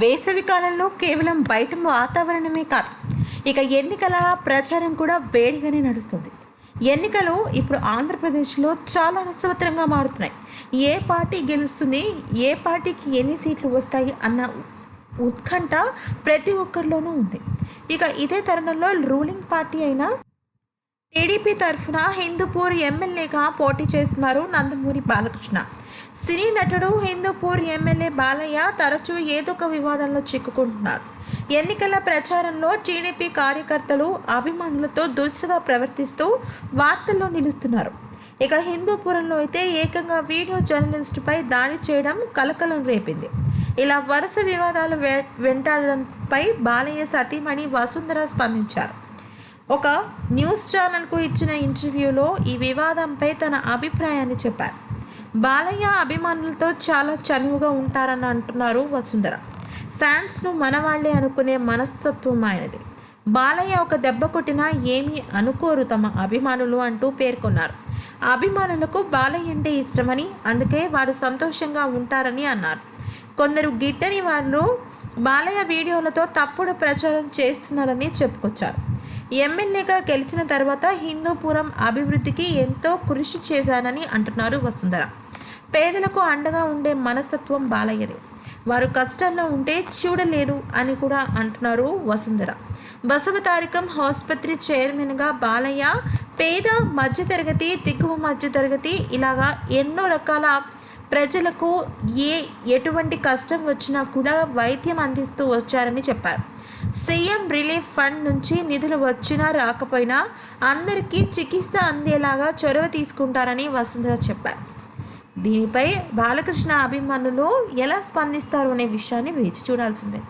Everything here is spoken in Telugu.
వేసవికాలంలో కేవలం బయట వాతావరణమే కాదు. ఇక ఎన్నికల ప్రచారం కూడా వేడిగానే నడుస్తుంది. ఎన్నికలు ఇప్పుడు ఆంధ్రప్రదేశ్లో చాలా రసవత్తరంగా మారుతున్నాయి. ఏ పార్టీ గెలుస్తుంది ఏ పార్టీకి ఎన్ని సీట్లు వస్తాయి అన్న ఉత్కంఠ ప్రతి ఒక్కరిలోనూ ఉంది. ఇక ఇదే తరుణంలో రూలింగ్ పార్టీ అయిన టీడీపీ తరఫున హిందూపూర్ ఎమ్మెల్యేగా పోటీ చేస్తున్నారు నందమూరి బాలకృష్ణ. సినీ నటుడు హిందూపూర్ ఎమ్మెల్యే బాలయ్య తరచూ ఏదో ఒక వివాదంలో చిక్కుకుంటున్నారు. ఎన్నికల ప్రచారంలో టీడీపీ కార్యకర్తలు అభిమానులతో దురుసుగా ప్రవర్తిస్తూ వార్తల్లో నిలుస్తున్నారు. ఇక హిందూపురంలో అయితే ఏకంగా వీడియో జర్నలిస్టుపై దాడి చేయడం కలకలం రేపింది. ఇలా వరుస వివాదాలు వె వెంటాడడంపై బాలయ్య సతీమణి వసుంధర స్పందించారు. ఒక న్యూస్ ఛానల్కు ఇచ్చిన ఇంటర్వ్యూలో ఈ వివాదంపై తన అభిప్రాయాన్ని చెప్పారు. బాలయ్య అభిమానులతో చాలా చనువుగా ఉంటారని అంటున్నారు వసుంధర. ఫ్యాన్స్ను మనవాళ్ళే అనుకునే మనస్తత్వం ఆయనది. బాలయ్య ఒక దెబ్బ కొట్టినా ఏమీ అనుకోరు తమ అభిమానులు అంటూ పేర్కొన్నారు. అభిమానులకు బాలయ్య అంటే ఇష్టమని అందుకే వారు సంతోషంగా ఉంటారని అన్నారు. కొందరు గిట్టని వాళ్ళు బాలయ్య వీడియోలతో తప్పుడు ప్రచారం చేస్తున్నారని చెప్పుకొచ్చారు. ఎమ్మెల్యేగా గెలిచిన తర్వాత హిందూపురం అభివృద్ధికి ఎంతో కృషి చేశానని అంటున్నారు వసుంధర. పేదలకు అండగా ఉండే మనస్తత్వం బాలయ్యది. వారు కష్టంలో ఉంటే చూడలేరు అని కూడా అంటున్నారు వసుంధర. బసవతారికం ఆసుపత్రి చైర్మన్గా బాలయ్య పేద మధ్యతరగతి దిగువ మధ్యతరగతి ఇలాగా ఎన్నో రకాల ప్రజలకు ఏ ఎటువంటి కష్టం వచ్చినా కూడా వైద్యం అందిస్తూ వచ్చారని చెప్పారు. సీఎం రిలీఫ్ ఫండ్ నుంచి నిధులు వచ్చినా రాకపోయినా అందరికీ చికిత్స అందేలాగా చొరవ తీసుకుంటారని వసుంధర చెప్పారు. దీనిపై బాలకృష్ణ అభిమానులు ఎలా స్పందిస్తారు అనే విషయాన్ని వేచి చూడాల్సిందే.